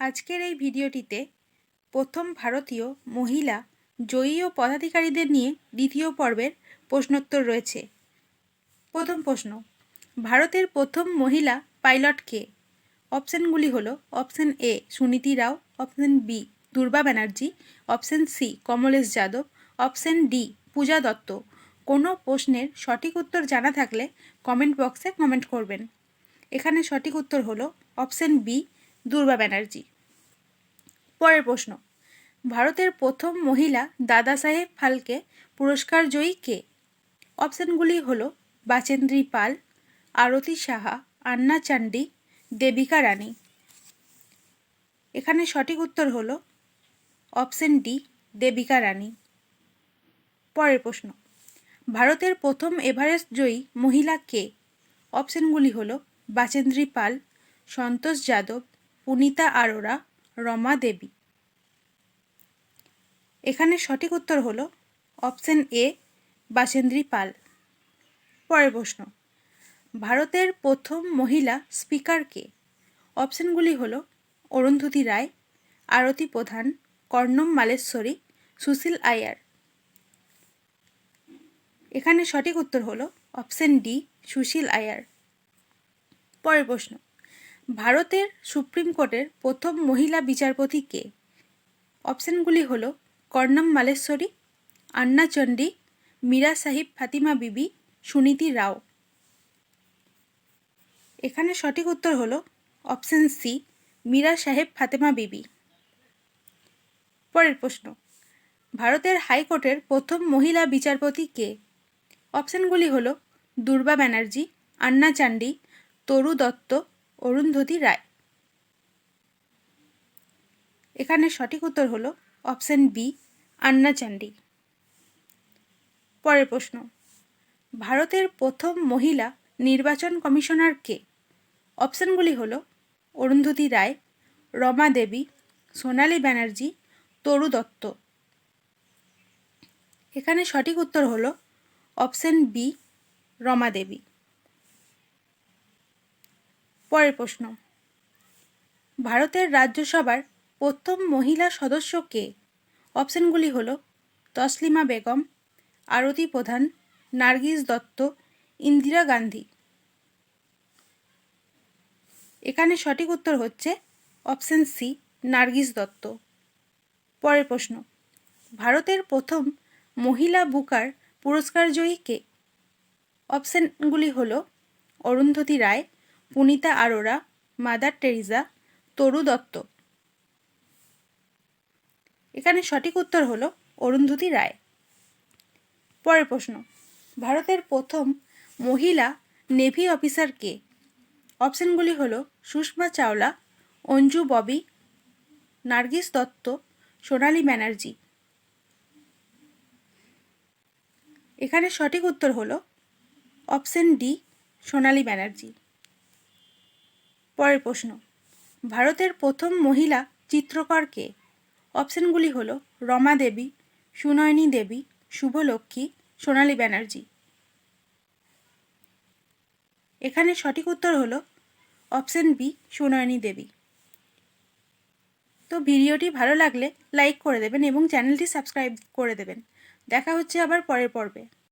আজকের এই ভিডিওটিতে প্রথম ভারতীয় মহিলা জয়ী ও পদাধিকারীদের নিয়ে দ্বিতীয় পর্বের প্রশ্নোত্তর রয়েছে। প্রথম প্রশ্ন, ভারতের প্রথম মহিলা পাইলট কে? অপশানগুলি হলো option A, Suniti Rao, option B, Durba Banerjee, option C, Kamlesh Yadav, option D, Puja Dutta. কোনো প্রশ্নের সঠিক উত্তর জানা থাকলে কমেন্ট বক্সে কমেন্ট করবেন। এখানে সঠিক উত্তর হলো অপশান বি দুর্বা ব্যানার্জি পরের প্রশ্ন, ভারতের প্রথম মহিলা দাদা সাহেব ফালকে পুরস্কার জয়ী কে? অপশানগুলি হলো, বাচেন্দ্রী পাল, আরতি সাহা, আন্না চান্ডি, দেবিকা রানী। এখানে সঠিক উত্তর হলো, অপশন ডি, দেবিকা রানী। পরের প্রশ্ন, ভারতের প্রথম এভারেস্ট জয়ী মহিলা কে? অপশনগুলি হলো, বাচেন্দ্রী পাল, সন্তোষ যাদব পুনিতা আরোরা, রমা দেবী। এখানে সঠিক উত্তর হলো অপশন এ, বাসেন্দ্রী পাল। পরের প্রশ্ন, ভারতের প্রথম মহিলা স্পিকার কে? অপশনগুলি হল অরুন্ধতী রায়, আরতি প্রধান, কর্ণম মালেশ্বরী, সুশীল আয়ার। এখানে সঠিক উত্তর হলো অপশন ডি, সুশীল আয়ার। পরের প্রশ্ন ভারতের সুপ্রিম কোর্টের প্রথম মহিলা বিচারপতি কে? অপশানগুলি হল কর্ণম মালেশ্বরী, আন্না চণ্ডী, মীরা সাহিব ফাতিমা বিবি, সুনীতি রাও। এখানে সঠিক উত্তর হল অপশান সি, মীরা সাহেব ফাতেমা বিবি। পরের প্রশ্ন, ভারতের হাইকোর্টের প্রথম মহিলা বিচারপতি কে? অপশানগুলি হল দুর্বা ব্যানার্জি, আন্না চান্ডি তরু দত্ত অরুন্ধতী রায়। এখানে সঠিক উত্তর হল অপশান বি, আন্না চান্ডি। পরের প্রশ্ন, ভারতের প্রথম মহিলা নির্বাচন কমিশনার কে? অপশানগুলি হল অরুন্ধতী রায়, রমা দেবী, সোনালী ব্যানার্জি, তরু দত্ত। এখানে সঠিক উত্তর হল অপশান বি, রমা দেবী। পরের প্রশ্ন। ভারতের রাজ্যসভার প্রথম মহিলা সদস্য কে? অপশানগুলি হল তসলিমা বেগম, আরতি প্রধান, নার্গিস দত্ত, ইন্দিরা গান্ধী। এখানে সঠিক উত্তর হচ্ছে অপশান সি, নার্গিস দত্ত। পরের প্রশ্ন, ভারতের প্রথম মহিলা বুকার পুরস্কার জয়ী কে? অপশানগুলি হল অরুন্ধতী রায় পুনিতা আরোরা, মাদার টেরিজা, তরু দত্ত। এখানে সঠিক উত্তর হল অরুন্ধতী রায়। পরের প্রশ্ন, ভারতের প্রথম মহিলা নেভি অফিসার কে? অপশানগুলি হল সুষমা চাওলা, অঞ্জু ববি, নার্গিস দত্ত, সোনালী ব্যানার্জি। এখানে সঠিক উত্তর হল অপশন ডি, সোনালী ব্যানার্জি। পরের প্রশ্ন। ভারতের প্রথম মহিলা চিত্রকর কে? অপশানগুলি হল রমা দেবী, সুনয়নী দেবী, শুভলক্ষ্মী, সোনালী ব্যানার্জি। এখানে সঠিক উত্তর হল অপশন বি, সুনয়নী দেবী। তো ভিডিওটি ভালো লাগলে লাইক করে দেবেন এবং চ্যানেলটি সাবস্ক্রাইব করে দেবেন। দেখা হচ্ছে আবার পরের পর্বে।